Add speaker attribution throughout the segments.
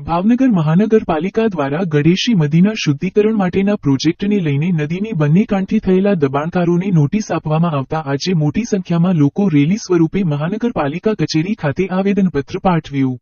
Speaker 1: ભાવનગર મહાનગરપાલિકા દ્વારા ગડેશી નદીના શુદ્ધિકરણ માટેના પ્રોજેક્ટને લઈને નદીની બંને કાંઠે થયેલા દબાણકારોને નોટિસ આપવામાં આવતા આજે મોટી સંખ્યામાં લોકો રેલી સ્વરૂપે મહાનગરપાલિકા કચેરી ખાતે આવેદનપત્ર પાઠવ્યું.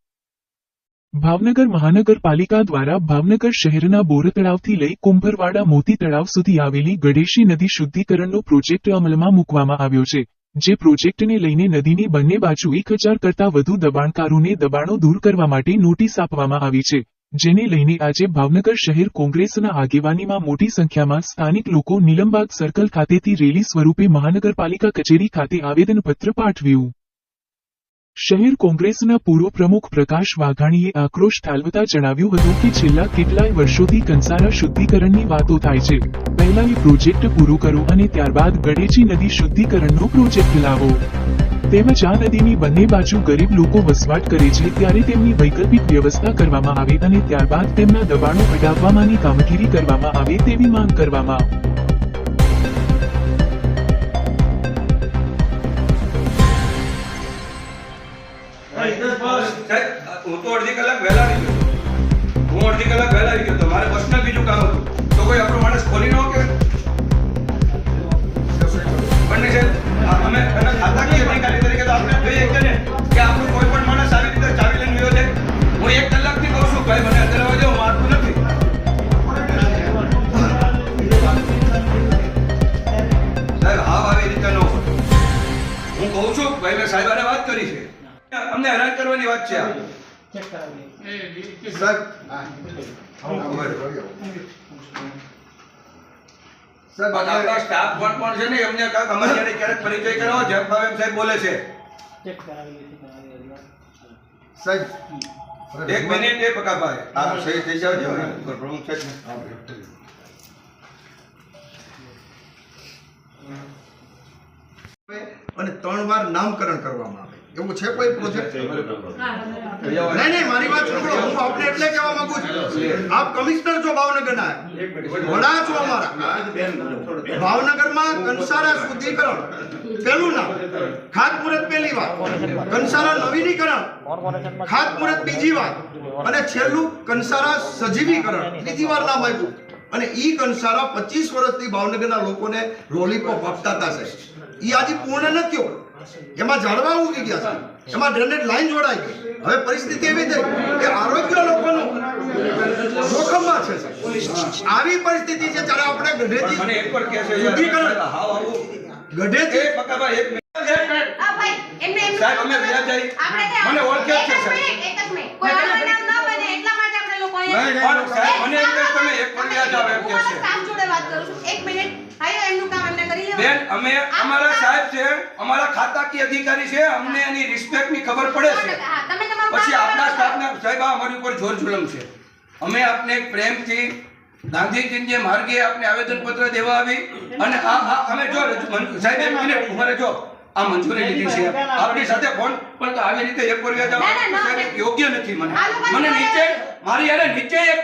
Speaker 1: ભાવનગર મહાનગરપાલિકા દ્વારા ભાવનગર શહેરના બોર તળાવથી લઈ કુંભરવાડા મોતી તળાવ સુધી આવેલી ગડેશી નદી શુદ્ધિકરણનો પ્રોજેક્ટ અમલમાં મૂકવામાં આવ્યો છે. જે પ્રોજેક્ટને લઈને નદીની બંને બાજુ એક હજાર કરતા વધુ દબાણકારોને દબાણો દૂર કરવા માટે નોટિસ આપવામાં આવી છે, જેને લઈને આજે ભાવનગર શહેર કોંગ્રેસના આગેવાનીમાં મોટી સંખ્યામાં સ્થાનિક લોકો નીલમબાગ સર્કલ ખાતેથી રેલી સ્વરૂપે મહાનગરપાલિકા કચેરી ખાતે આવેદનપત્ર પાઠવ્યું. શહેર કોંગ્રેસના પૂર્વ પ્રમુખ પ્રકાશ વાઘાણીએ આક્રોશ ઠાલવતા જણાવ્યું હતું કે છેલ્લા કેટલાય વર્ષોથી કંસારા શુદ્ધિકરણની વાતો થાય છે. પહેલા એ પ્રોજેક્ટ પૂરું કરો અને ત્યારબાદ ગણેશી નદી શુદ્ધિકરણનો પ્રોજેક્ટ લાવો. તેમજ આ નદીની બંને બાજુ ગરીબ લોકો વસવાટ કરે છે ત્યારે તેમની વૈકલ્પિક વ્યવસ્થા કરવામાં આવે અને ત્યારબાદ તેમના દબાણો હટાવવાની કામગીરી કરવામાં આવે તેવી માંગ કરવામાં
Speaker 2: અડધી કલાક વહેલા આવી ગયો. હું અડધી કલાક વહેલા આવી ગયો. મારે બસમાં બીજું કામ હતું. તો કોઈ આપણો માણસ ખોલી ન કે રીતે ચાવી હું કહું છું, ભાઈ, મને સાહેબ હું વાત કરી છે. અમને હેરાન કરવાની વાત છે આ. સાહેબ સાહેબ આપણા સ્ટાફ પણ પણ છે ને એમને કાંઈક અમારે જ્યારે ક્યારેક પરિચય કરાવો જેમ ભાવે એમ સાહેબ બોલે છે.
Speaker 3: સાહેબ
Speaker 2: એક મિનિટ એ પકાભાઈ આ સહી થઈ જાવ જો. પ્રમુખ સાહેબ
Speaker 3: અને ત્રણ વાર નામકરણ કરવામાં આવે. એવું છે કોઈ પ્રોજેક્ટ નહીં નહીં મારી વાત સાંભળો. હું આપને એટલે કહેવા માંગુ છું. આપ કમિશનર છો ભાવનગરના. વડા છો અમારા. ભાવનગરમાં કંસારા શુદ્ધિકરણ. પેલું નામ. ખાતમુહૂર્ત પહેલી વાત. કંસારા નવીનીકરણ. ખાતમુહૂર્ત બીજી વાત. અને છેલ્લું કંસારા સજીવીકરણ. ત્રીજી વાર નામ આપ્યું. અને ઈ કંસારા પચીસ વર્ષથી ભાવનગરના લોકોને રોલીપોપ આપતા હતા સાહેબ. ઈ આજે પૂર્ણ નથી થયો. એમાં ઝાડવા ઉગી ગયા છે એમાં ડ્રેનેજ લાઈન જોડાઈ ગઈ હવે પરિસ્થિતિ એવી થઈ કે આરોગ્ય લોકોનું જોખમમાં છે આવી પરિસ્થિતિ છે જ્યારે આપણે
Speaker 2: મને
Speaker 3: ગઢેજી
Speaker 2: એક પણ કહે છે
Speaker 3: શુદ્ધિકરણ. ગઢેજી
Speaker 2: એક એક મને ઓળખે છે, સાહેબ.
Speaker 4: મિનિટ, એક જ મિનિટ. કોઈ અનબનાવ ન બને એટલા માટે આપણે લોકો અહીંયા-
Speaker 2: પણ સાહેબ, મને એમ કે તમે એક પણ વ્યાજ આવે એમ
Speaker 4: હું
Speaker 2: છે.
Speaker 4: સ્ટાફ જોડે વાત કરું છું. એક મિનિટ. ભાઈઓ, એમનું કામ.
Speaker 2: બેન અમે અમારા સાહેબ છે અમારા ખાતાકીય અધિકારી છે અમને એની રિસ્પેક્ટની ખબર પડે છે. પછી આપણા સ્ટાફના સાહેબ આ અમારી ઉપર જોર જુલમ છે. અમે આપને પ્રેમથી ગાંધીજીને માર્ગે આપને આવેદનપત્ર દેવા આવી અને આ આ અમે જો સાહેબ એક મિનિટ ઊભા રહેજો. આ મંજૂરી લીધી છે. આપની સાથે ફોન પણ તો આવી રીતે એક
Speaker 4: ના.
Speaker 2: સાહેબ યોગ્ય નથી મને. મને નીચે મારી યારે નીચે એક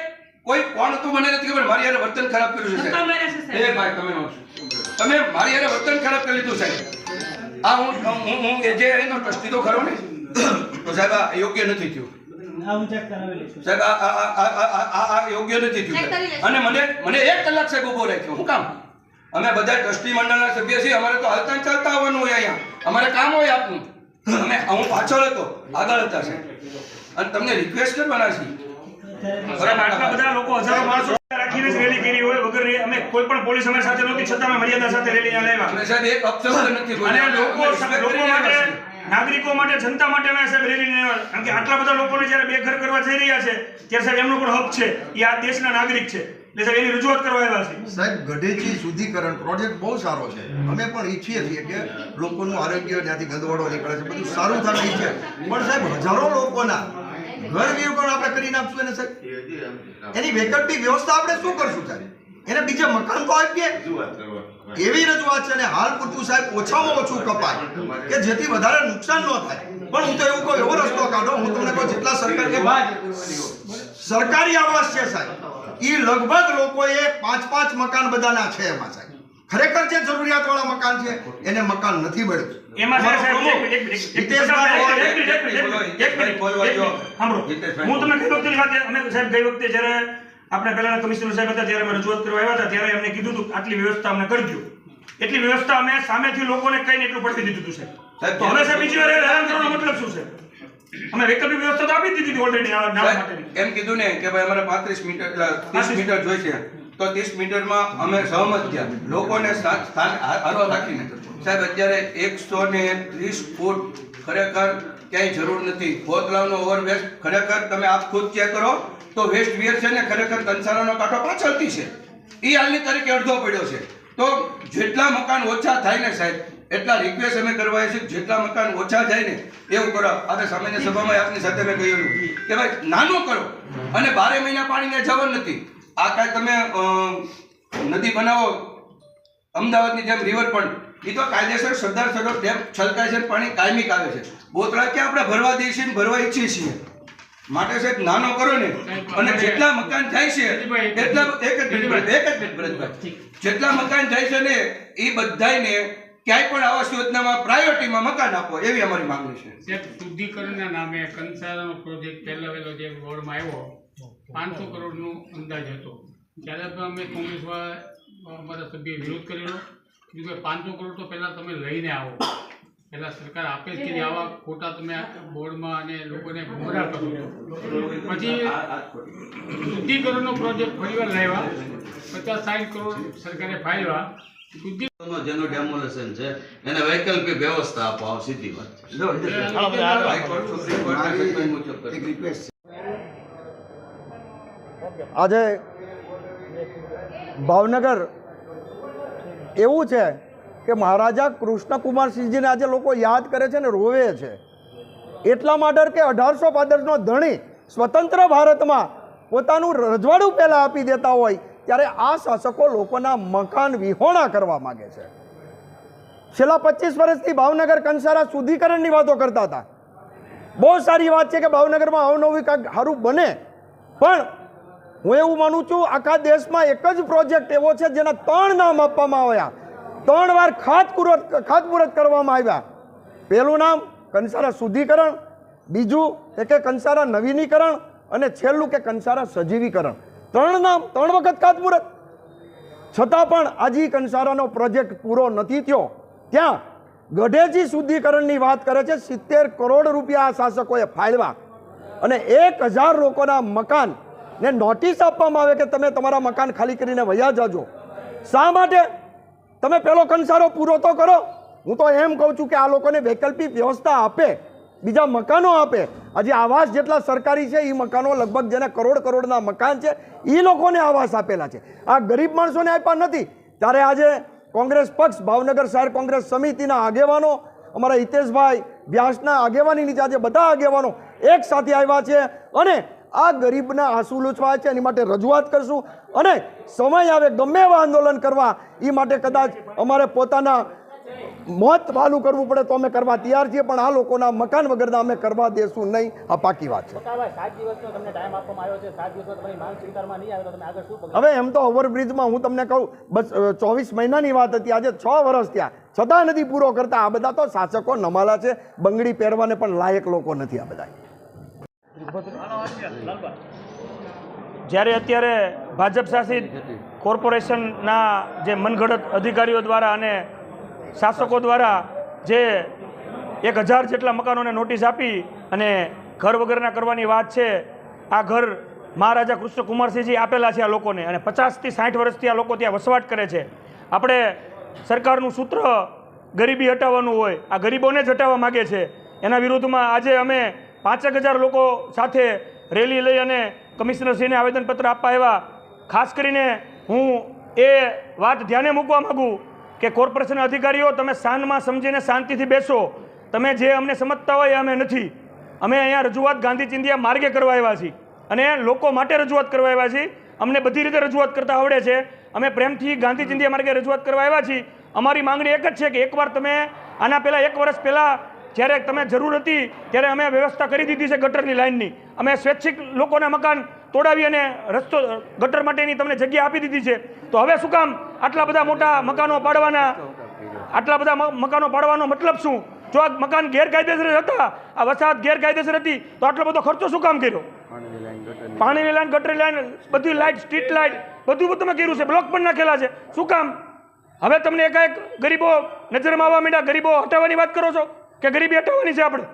Speaker 2: કોઈ કોણ તો મને નથી ખબર. મારી યારે વર્તન ખરાબ કર્યું છે સાહેબ. એ ભાઈ તમે નો છો. તમે મારી અરે વર્તન ખરાબ કરી લીધું સાહેબ. આ હું હું હું એ જે એનો ટ્રસ્ટી તો ખરો ને? તો સાહેબ આ યોગ્ય નથી થયું.
Speaker 5: આ હું ચેક કરાવી લઈશ
Speaker 2: સાહેબ આ આ આ આ આ આ આ યોગ્ય નથી થયું. અને મને મને એક કલાક સાહેબ ઊભો રાખ્યો. હું કામ? અમે બધા ટ્રસ્ટી મંડળના સભ્ય છીએ. અમારે તો હાલતા ચાલતા આવવાનું હોય અહીંયા. અમારે કામ હોય આપનું. અમે હું પાછળ હતો. આગળ હતા સાહેબ. અને તમને રિક્વેસ્ટ કરવાના છીએ.
Speaker 5: સાહેબ, આટલા બધા લોકો હજારો માણસો રાખીને જ રેલી કરી હોય વગર અમે કોઈ પણ પોલીસ અમારી સાથે નહોતી છતાં અમે મર્યાદા સાથે રેલી અહીંયા લાવ્યા.
Speaker 2: અમે સાહેબ એક અપશબ્દ નથી
Speaker 5: અને લોકો લોકો માટે નાગરિકો માટે જનતા માટે અમે સાહેબ રેલી લઈને કારણ કે આટલા બધા લોકોને જ્યારે બેઘર કરવા જઈ રહ્યા છે ત્યારે સાહેબ એમનો પણ હક છે. એ આ દેશના નાગરિક છે. એટલે સાહેબ એની રજૂઆત કરવા આવ્યા છે
Speaker 3: સાહેબ ગઢેચી શુદ્ધિકરણ પ્રોજેક્ટ બહુ સારો છે. અમે પણ ઈચ્છીએ છીએ કે લોકોનું આરોગ્ય ત્યાંથી ગંદવાડો નીકળે છે. બધું સારું થાય ઈચ્છે પણ સાહેબ હજારો લોકોના ઘર વિરોકણ આપણે કરી નાખશું એને સાહેબ. એની વૈકલ્પિક વ્યવસ્થા આપણે શું કરશું સાહેબ? એને બીજે મકાન તો આપીએ એવી રજૂઆત છે અને હાલ પૂરતું સાહેબ ઓછામાં ઓછું કપાય. કે જેથી વધારે નુકસાન ન થાય. પણ હું તો એવું કોઈ એવો રસ્તો કાઢો હું તમને કહું જેટલા સરકાર સરકારી આવાસ છે સાહેબ. એ લગભગ લોકોએ પાંચ પાંચ મકાન બધાના છે એમાં સાહેબ.
Speaker 6: ખરેખર જે જરૂરિયાતવાળા મકાન છે એને મકાન નથી મળ્યું
Speaker 5: એમાં. હું તમને ગઈ વાત અમે સાહેબ ગઈ વખતે જ્યારે આપણે કમિશનર સાહેબ હતા ત્યારે અમે રજૂઆત કરવા આવ્યા હતા ત્યારે એમને કીધું હતું આટલી વ્યવસ્થા અમને કરજો એટલી વ્યવસ્થા અમે સામેથી લોકોને કહીને એટલું પડતી દીધું હતું સાહેબ. તો હવે સાહેબ બીજી વાર હેરાન કરવાનો મતલબ શું છે અમે વૈકલ્પિક વ્યવસ્થા તો આપી દીધી હતી ઓલરેડી
Speaker 2: એમ કીધું ને કે ભાઈ અમારે પાંત્રીસ મીટર ત્રીસ મીટર જોઈશે. તો ત્રીસ મીટરમાં અમે સહમત થયા. લોકોને હારવા રાખીને સાહેબ, અત્યારે એકસો ને ત્રીસ ફૂટ ખરેખર ક્યાંય જરૂર નથી. કોતલાવનો ઓવરવેસ્ટ ખરેખર તમે આપ ખુદ ચેક કરો તો વેસ્ટ વિયર છે ને ખરેખર કંસારાનો કાંઠો પાછળથી છે. એ હાલની તારીખે અડધો પડ્યો છે. તો જેટલા મકાન ઓછા થાય ને સાહેબ, એટલા રિક્વેસ્ટ અમે કરવા છે જેટલા મકાન ઓછા જાય ને, એવું કરો. આજે સામાન્ય સભામાં આપની સાથે મેં કહ્યું કે ભાઈ, નાનું કરો. અને બારે મહિના પાણીને જવાનું નથી. આ કાંઈ તમે નદી બનાવો, અમદાવાદની જેમ રિવરફ્રન્ટ એ તો કાયદેસર સરદાર સરોવર ડેમ છલકાય છે પાણી કાયમિક આવે છે. બોતળા કે આપણે ભરવા દઈએ છીએ ભરવા ઈચ્છીએ છીએ? માટે સાહેબ, નાનો કરો ને. અને જેટલા મકાન થાય છે, એટલા એક જ મિનિટ, એક જ મિનિટ ભરતભાઈ. જેટલા મકાન થાય છે ને એ બધાને ક્યાંય પણ આવાસ યોજનામાં પ્રાયોરિટીમાં મકાન આપો, એવી અમારી માંગણી છે.
Speaker 7: શુદ્ધિકરણના નામે કંસારાનો પ્રોજેક્ટ પહેલા વહેલો જે બોર્ડમાં આવ્યો પાંચસો કરોડનો અંદાજ હતો. ત્યારે પણ અમે કોંગ્રેસવાળા અમારા સભ્યએ વિરોધ કરેલો. કીધું કે પાંચસો કરોડ તો પહેલાં તમે લઈને આવો. પહેલાં સરકાર આપે છે કે આવા ખોટા તમે બોર્ડમાં અને લોકોને ગુમરાહ કરો. પછી શુદ્ધિકરણનો પ્રોજેક્ટ ફરીવાર લાવ્યા. પચાસ સાઠ કરોડ સરકારે ફાળવ્યા.
Speaker 8: જેનું ડેમોલેશન છે એને વૈકલ્પિક વ્યવસ્થા આપો સીધી વાત છે
Speaker 2: હાઈકોર્ટ સુપ્રીમ કોર્ટના જજમેન્ટ મુજબ કરો.
Speaker 6: એક રિક્વેસ્ટ
Speaker 3: આજે ભાવનગર એવું છે કે મહારાજા કૃષ્ણકુમારસિંહજીને આજે લોકો યાદ કરે છે ને રોવે છે. એટલા માટે કે અઢારસો પાદરનો ધણી સ્વતંત્ર ભારતમાં પોતાનું રજવાડું પહેલાં આપી દેતા હોય ત્યારે આ શાસકો લોકોના મકાન વિહોણા કરવા માગે છે. છેલ્લા પચીસ વર્ષથી ભાવનગર કંસારા શુદ્ધિકરણની વાતો કરતા હતા. બહુ સારી વાત છે કે ભાવનગરમાં અવનવી કાંઈક સારું બને, પણ હું એવું માનું છું, આખા દેશમાં એક જ પ્રોજેક્ટ એવો છે જેના ત્રણ નામ આપવામાં આવ્યા. ત્રણ વાર ખાતમુહૂર્ત ખાતમુહૂર્ત કરવામાં આવ્યા. પહેલું નામ કંસારા શુદ્ધિકરણ, બીજું એ કે કંસારા નવીનીકરણ, અને છેલ્લું કે કંસારા સજીવીકરણ. ત્રણ નામ, ત્રણ વખત ખાતમુહૂર્ત. છતાં પણ આજી કંસારાનો પ્રોજેક્ટ પૂરો નથી થયો. ત્યાં ગઢેજી શુદ્ધિકરણની વાત કરે છે, સિત્તેર કરોડ રૂપિયા આ શાસકોએ ફાળવા અને એક હજાર લોકોના મકાન ને નોટિસ આપવામાં આવે કે તમે તમારા મકાન ખાલી કરીને વયા જાજો. શા માટે? તમે પેલો કંસારો પૂરો તો કરો. હું તો એમ કહું છું કે આ લોકોને વૈકલ્પિક વ્યવસ્થા આપે, બીજા મકાનો આપે. આજે આવાસ જેટલા સરકારી છે એ મકાનો લગભગ જેને કરોડ કરોડના મકાન છે એ લોકોને આવાસ આપેલા છે. આ ગરીબ માણસોને આપ્યા નથી. ત્યારે આજે કોંગ્રેસ પક્ષ, ભાવનગર શહેર કોંગ્રેસ સમિતિના આગેવાનો, અમારા હિતેશભાઈ વ્યાસના આગેવાની નીચે આજે બધા આગેવાનો એક સાથે આવ્યા છે. અને આ ગરીબના આંસુ લૂછવા છે એની માટે રજૂઆત કરશું. અને સમય આવે ગમે એવા આંદોલન કરવા એ માટે કદાચ અમારે પોતાના મોત વાલું કરવું પડે તો અમે કરવા તૈયાર છીએ પણ આ લોકોના મકાન વગરના અમે કરવા દેશું નહીં. આ પાકી વાત છે. હવે એમ તો ઓવરબ્રિજમાં હું તમને કહું બસ ચોવીસ મહિનાની વાત હતી આજે છ વર્ષ થયા. છતાં નથી પૂરો કરતા આ બધા તો શાસકો નમાલા છે બંગડી પહેરવાને પણ લાયક લોકો નથી આ બધા
Speaker 5: જ્યારે અત્યારે ભાજપ શાસિત કોર્પોરેશનના જે મનગઢત અધિકારીઓ દ્વારા અને શાસકો દ્વારા જે એક હજાર જેટલા મકાનોને નોટિસ આપી અને ઘર વગરના કરવાની વાત છે, આ ઘર મહારાજા કૃષ્ણકુમારસિંહજી આપેલા છે આ લોકોને અને પચાસથી સાઠ વર્ષથી આ લોકો ત્યાં વસવાટ કરે છે. આપણે સરકારનું સૂત્ર ગરીબી હટાવવાનું હોય, આ ગરીબોને જ હટાવવા માગે છે. એના વિરુદ્ધમાં આજે અમે પાંચેક હજાર લોકો સાથે રેલી લઈ અને કમિશનરશ્રીને આવેદનપત્ર આપવા આવ્યા. ખાસ કરીને હું એ વાત ધ્યાને મૂકવા માગું કે કોર્પોરેશનના અધિકારીઓ, તમે શાનમાં સમજીને શાંતિથી બેસો. તમે જે અમને સમજતા હોય અમે નથી. અમે અહીંયા રજૂઆત ગાંધી ચિંધ્યા માર્ગે કરવા આવ્યા છીએ. અને લોકો માટે રજૂઆત કરવા આવ્યા છીએ. અમને બધી રીતે રજૂઆત કરતા આવડે છે. અમે પ્રેમથી ગાંધી ચિંધ્યા માર્ગે રજૂઆત કરવા આવ્યા છીએ. અમારી માંગણી એક જ છે કે એકવાર તમે આના પહેલાં એક વર્ષ પહેલાં જ્યારે તમે જરૂર હતી ત્યારે અમે વ્યવસ્થા કરી દીધી છે ગટરની લાઇનની. અમે સ્વૈચ્છિક લોકોના મકાન તોડાવી અને રસ્તો ગટર માટેની તમને જગ્યા આપી દીધી છે. તો હવે શું કામ? આટલા બધા મોટા મકાનો પાડવાના આટલા બધા મકાનો પાડવાનો મતલબ શું? જો આ મકાન ગેરકાયદેસર હતા આ વસાહત ગેરકાયદેસર હતી તો આટલો બધો ખર્ચો શું કામ કર્યો? પાણીની લાઈન ગટરી લાઈન. બધી લાઇટ સ્ટ્રીટ લાઇટ બધું તમે કર્યું છે. બ્લોક પણ નાખેલા છે. શું કામ? હવે તમને એકાએક ગરીબો નજરમાં આવવા માંડ્યા. ગરીબો હટાવવાની વાત કરો છો? કે ગરીબી હટાવવાની છે આપણે.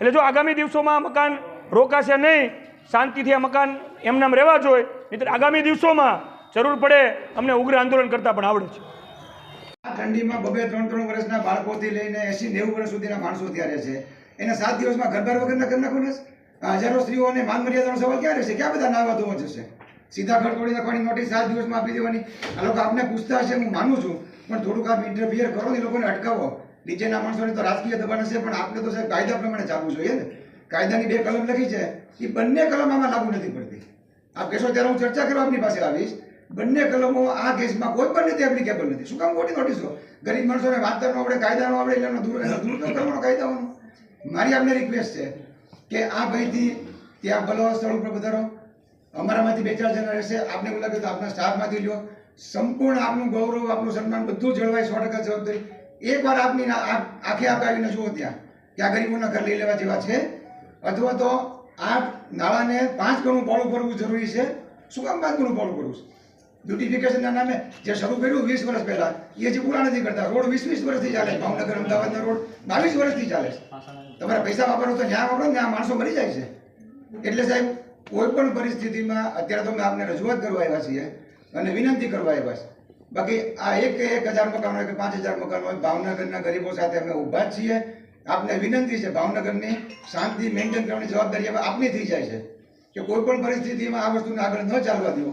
Speaker 5: એટલે જો આગામી દિવસોમાં મકાન રોકાશે નહીં, શાંતિથી આ મકાન એમનામ રહેવા જોઈએ નહીં આગામી દિવસોમાં જરૂર પડે અમને ઉગ્ર આંદોલન કરતા પણ આવડે છે.
Speaker 9: આ ઠંડીમાં બબે ત્રણ ત્રણ વર્ષના બાળકોથી લઈને એસી નેવું વર્ષ સુધીના માણસો ત્યારે છે. એને સાત દિવસમાં ઘરબાર વગરના ઘરના નાખો ને હજારો સ્ત્રીઓને માન મર્યાદાનો સવાલ ક્યાં રહેશે? ક્યાં બધા નાવા ધોવા જશે? સીધા ઘર તોડી નાખવાની નોટિસ સાત દિવસમાં આપી દેવાની. આ લોકો આપને પૂછતા હશે, હું માનું છું, પણ થોડુંક આપ ઇન્ટરફિયર કરો ને લોકોને અટકાવો. નીચેના માણસોને તો રાજકીય દબાણ હશે, પણ આપણે તો સાહેબ કાયદા પ્રમાણે ચાલવું જોઈએ ને. કાયદાની બે કલમ લખી છે. એ બંને કલમ આમાં લાગુ નથી પડતી. આપ કહેશો ત્યારે હું ચર્ચા કરવા આપની પાસે આવીશ. બંને કલમો આ કેસમાં કોઈ પણ રીતે એપ્લિકેબલ નથી. શું કામ ખોટી નોટિસો? ગરીબ માણસોને વાત ન આવડે, કાયદા ન આવડે એટલે દુરુપયોગ કરવાનો કાયદાઓનો મારી આપને રિક્વેસ્ટ છે કે આ ભાઈથી ત્યાં ભલો સ્થળ ઉપર વધારો અમારામાંથી બે ચાર જણા રહેશે. આપને એવું લાગે તો આપના સ્ટાફમાંથી લ્યો. સંપૂર્ણ આપનું ગૌરવ, આપનું સન્માન બધું જળવાય, સો ટકા જવાબદારી. એકવાર આપની આંખે આવીને જુઓ ત્યાં. કે આ ગરીબોના ઘર લઈ લેવા જેવા છે. અથવા તો આ નાળાને પાંચ ગણું પહોળું ભરવું જરૂરી છે. શું કામ પાંચ ગણું પહોળું ભરવું છે? બ્યુટિફિકેશનના નામે જે શરૂ કર્યું વીસ વર્ષ પહેલા, એ જે પૂરા નથી કરતા. રોડ વીસ વીસ વર્ષથી ચાલે ભાવનગર, અમદાવાદના રોડ બાવીસ વર્ષથી ચાલે તમારે પૈસા વાપરો તો ન્યાય વાપરો ત્યાં માણસો મરી જાય છે. એટલે સાહેબ, કોઈ પણ પરિસ્થિતિમાં અત્યારે તો અમે આપને રજૂઆત કરવા આવ્યા છીએ અને વિનંતી કરવા આવ્યા છે બાકી આ એક એક હજાર મકાન હોય કે પાંચ હજાર મકાન ભાવનગરના ગરીબો સાથે અમે ઊભા છીએ. આપને વિનંતી છે, ભાવનગરની શાંતિ મેન્ટેન કરવાની જવાબદારી હવે આપની થઈ જાય છે કે કોઈ પણ પરિસ્થિતિમાં આ વસ્તુને આગળ ન ચાલવા દો.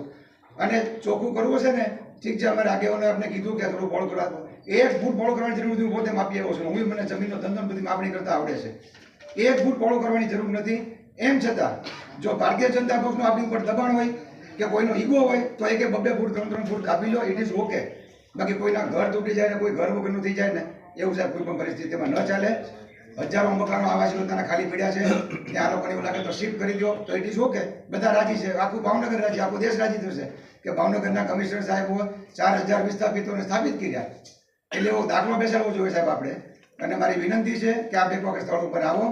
Speaker 9: અને ચોખ્ખું કરવું છે ને, ઠીક છે અમારે આગેવાને આપણે કીધું કે થોડું પોળ કરવા એક ફૂટ પોળો કરવાની જરૂર હું પોતે માપી આવ્યો છું. હું મને જમીનનો ધંધો બધી માપણી કરતા આવડે છે. એક ફૂટ પોળો કરવાની જરૂર નથી. એમ છતાં, જો ભારતીય જનતા પક્ષનું આપણી ઉપર દબાણ હોય કે કોઈનો ઈગો હોય, તો એક કે બબ્બે ફૂટ, ત્રણ ત્રણ ફૂટ કાપી લો ઇટ ઇઝ ઓકે બાકી કોઈના ઘર તૂટી જાય ને, કોઈ ઘર વગરનું થઈ જાય ને, એવું સાહેબ કોઈ પણ પરિસ્થિતિમાં ન ચાલે. હજારો મકાનો આવાસ યોજનાના ખાલી પડ્યા છે. ત્યાં લોકોને એવું લાગે તો શિફ્ટ કરી દો, તો ઇટ ઇઝ ઓકે બધા રાજી છે. આખું ભાવનગર રાજી, આખો દેશ રાજી થશે. કે ભાવનગરના કમિશનર સાહેબો ચાર હજાર વિસ્થાપિતોને સ્થાપિત કર્યા. એટલે એવો દાખલો બેસાડવો જોઈએ સાહેબ આપણે. અને મારી વિનંતી છે કે આપ એક વખત સ્થળ ઉપર આવો.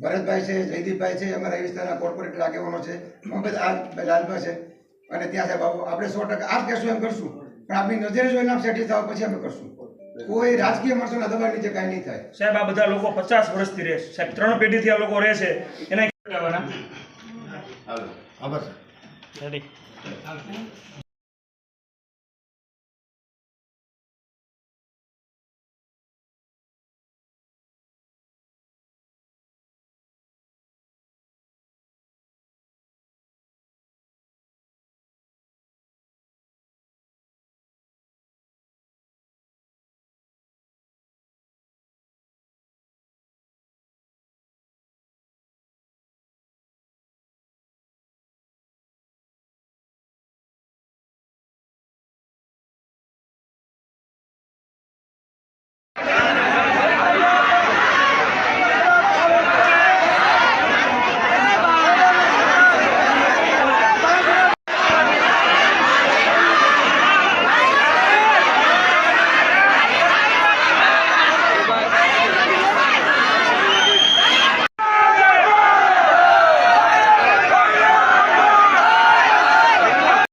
Speaker 9: ભરતભાઈ છે, જયદીપભાઈ છે, અમારા એ વિસ્તારના કોર્પોરેટર આગેવાનો છે. મોહમ્મદ આ લાલભાઈ છે. અને ત્યાં સાહેબ આપણે સો ટકા આપ કહેશું એમ કરશું. પણ આપણી નજરે જોઈને આપ સેટી થાવ પછી અમે કરશું. કોઈ રાજકીય માણસોના દબાણ નીચે કાંઈ નહીં થાય.
Speaker 5: સાહેબ આ બધા લોકો પચાસ વર્ષથી રહે છે. સાહેબ ત્રણ પેઢીથી આ લોકો રહે છે. એના
Speaker 6: આભાર સાહેબ.
Speaker 5: રેડી